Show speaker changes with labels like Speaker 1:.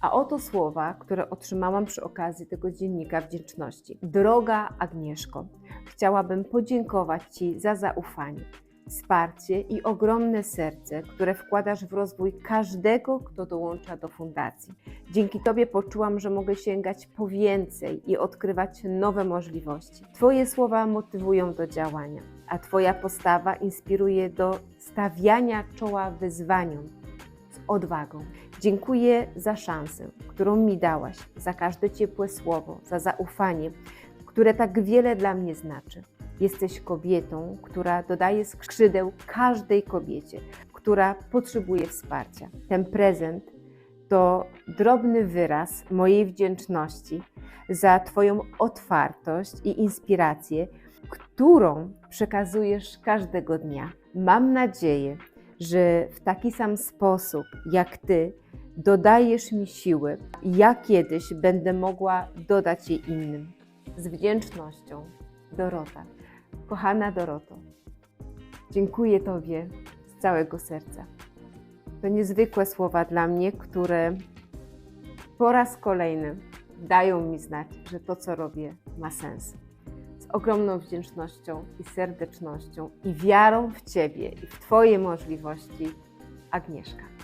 Speaker 1: A oto słowa, które otrzymałam przy okazji tego dziennika wdzięczności. Droga Agnieszko, chciałabym podziękować Ci za zaufanie, wsparcie i ogromne serce, które wkładasz w rozwój każdego, kto dołącza do fundacji. Dzięki Tobie poczułam, że mogę sięgać po więcej i odkrywać nowe możliwości. Twoje słowa motywują do działania, a Twoja postawa inspiruje do stawiania czoła wyzwaniom odwagą. Dziękuję za szansę, którą mi dałaś, za każde ciepłe słowo, za zaufanie, które tak wiele dla mnie znaczy. Jesteś kobietą, która dodaje skrzydeł każdej kobiecie, która potrzebuje wsparcia. Ten prezent to drobny wyraz mojej wdzięczności za Twoją otwartość i inspirację, którą przekazujesz każdego dnia. Mam nadzieję, że w taki sam sposób jak Ty dodajesz mi siły, ja kiedyś będę mogła dodać jej innym. Z wdzięcznością, Dorota. Kochana Doroto, dziękuję Tobie z całego serca. To niezwykłe słowa dla mnie, które po raz kolejny dają mi znać, że to, co robię, ma sens. Ogromną wdzięcznością i serdecznością i wiarą w Ciebie i w Twoje możliwości, Agnieszka.